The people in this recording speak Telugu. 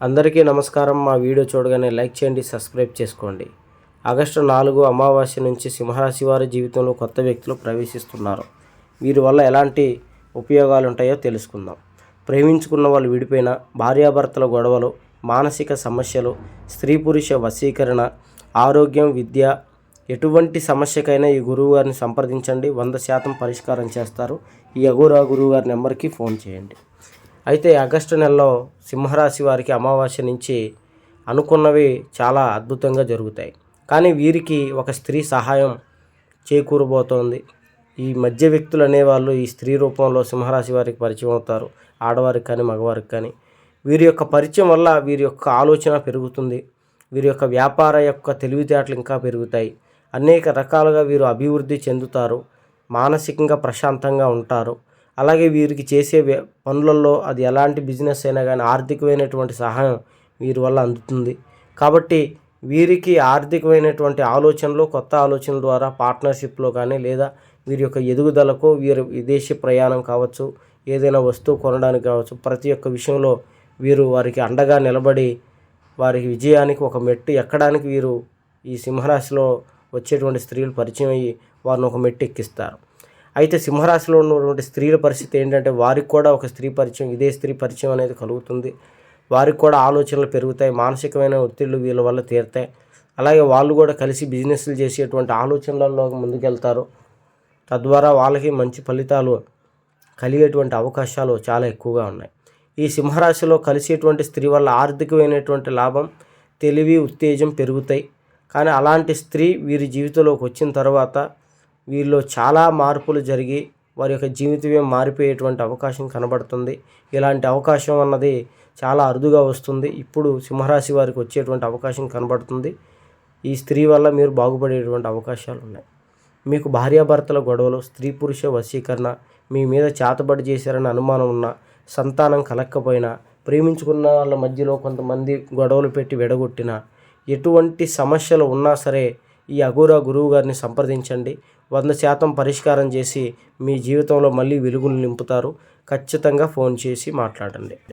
అందరికీ నమస్కారం. మా వీడియో చూడగానే లైక్ చేయండి సబ్స్క్రైబ్ చేసుకోండి. ఆగస్టు నాలుగు అమావాస్య నుంచి సింహరాశి వారి జీవితంలో కొత్త వ్యక్తులు ప్రవేశిస్తున్నారు. వీరి వల్ల ఎలాంటి ఉపయోగాలు ఉంటాయో తెలుసుకుందాం. ప్రేమించుకున్న వాళ్ళు విడిపోయిన భార్యాభర్తల గొడవలు మానసిక సమస్యలు స్త్రీ పురుష వశీకరణ ఆరోగ్యం విద్య ఎటువంటి సమస్యకైనా ఈ గురువు గారిని సంప్రదించండి. వంద శాతం పరిష్కారం చేస్తారు. ఈ అఘోరా గురువుగారి నెంబర్కి ఫోన్ చేయండి. అయితే ఆగస్టు నెలలో సింహరాశి వారికి అమావాస్య నుంచి అనుకున్నవి చాలా అద్భుతంగా జరుగుతాయి. కానీ వీరికి ఒక స్త్రీ సహాయం చేకూరబోతోంది. ఈ మధ్య వ్యక్తులు అనేవాళ్ళు ఈ స్త్రీ రూపంలో సింహరాశి వారికి పరిచయం అవుతారు. ఆడవారికి కానీ మగవారికి కానీ. వీరి యొక్క పరిచయం వల్ల వీరి యొక్క ఆలోచన పెరుగుతుంది. వీరి యొక్క వ్యాపార యొక్క తెలివితేటలు ఇంకా పెరుగుతాయి. అనేక రకాలుగా వీరు అభివృద్ధి చెందుతారు. మానసికంగా ప్రశాంతంగా ఉంటారు. అలాగే వీరికి చేసే పనులలో అది ఎలాంటి బిజినెస్ అయినా కానీ ఆర్థికమైనటువంటి సహాయం వీరి వల్ల అందుతుంది. కాబట్టి వీరికి ఆర్థికమైనటువంటి ఆలోచనలు కొత్త ఆలోచనల ద్వారా పార్ట్నర్షిప్లో కానీ లేదా వీరి యొక్క ఎదుగుదలకు వీరి విదేశీ ప్రయాణం కావచ్చు ఏదైనా వస్తువు కొనడానికి కావచ్చు ప్రతి ఒక్క విషయంలో వీరు వారికి అండగా నిలబడి వారికి విజయానికి ఒక మెట్టు ఎక్కడానికి వీరు ఈ సింహరాశిలో వచ్చేటువంటి స్త్రీలు పరిచయం అయ్యి వారిని ఒక మెట్టు ఎక్కిస్తారు. అయితే సింహరాశిలో ఉన్నటువంటి స్త్రీల పరిస్థితి ఏంటంటే వారికి కూడా ఒక స్త్రీ పరిచయం ఇదే స్త్రీ పరిచయం అనేది కలుగుతుంది. వారికి కూడా ఆలోచనలు పెరుగుతాయి మానసికమైన ఒత్తిళ్ళు వీళ్ళ వల్ల తీరుతాయి. అలాగే వాళ్ళు కూడా కలిసి బిజినెస్లు చేసేటువంటి ఆలోచనలలో ముందుకెళ్తారు. తద్వారా వాళ్ళకి మంచి ఫలితాలు కలిగేటువంటి అవకాశాలు చాలా ఎక్కువగా ఉన్నాయి. ఈ సింహరాశిలో కలిసేటువంటి స్త్రీ వల్ల ఆర్థికమైనటువంటి లాభం తెలివి ఉత్తేజం పెరుగుతాయి. కానీ అలాంటి స్త్రీ వీరి జీవితంలోకి వచ్చిన తర్వాత వీరిలో చాలా మార్పులు జరిగి వారి యొక్క జీవితమే మారిపోయేటువంటి అవకాశం కనబడుతుంది. ఇలాంటి అవకాశం అన్నది చాలా అరుదుగా వస్తుంది. ఇప్పుడు సింహరాశి వారికి వచ్చేటువంటి అవకాశం కనబడుతుంది. ఈ స్త్రీ వల్ల మీరు బాగుపడేటువంటి అవకాశాలు ఉన్నాయి. మీకు భార్యాభర్తల గొడవలు స్త్రీ పురుష వశీకరణ మీ మీద చేతబడి చేశారని అనుమానం ఉన్న సంతానం కలక్కపోయినా ప్రేమించుకున్న వాళ్ళ మధ్యలో కొంతమంది గొడవలు పెట్టి విడగొట్టిన ఎటువంటి సమస్యలు ఉన్నా సరే ఈ అఘోరా గురువు గారిని సంప్రదించండి. వంద శాతం పరిష్కారం చేసి మీ జీవితంలో మళ్ళీ వెలుగులు నింపుతారు. ఖచ్చితంగా ఫోన్ చేసి మాట్లాడండి.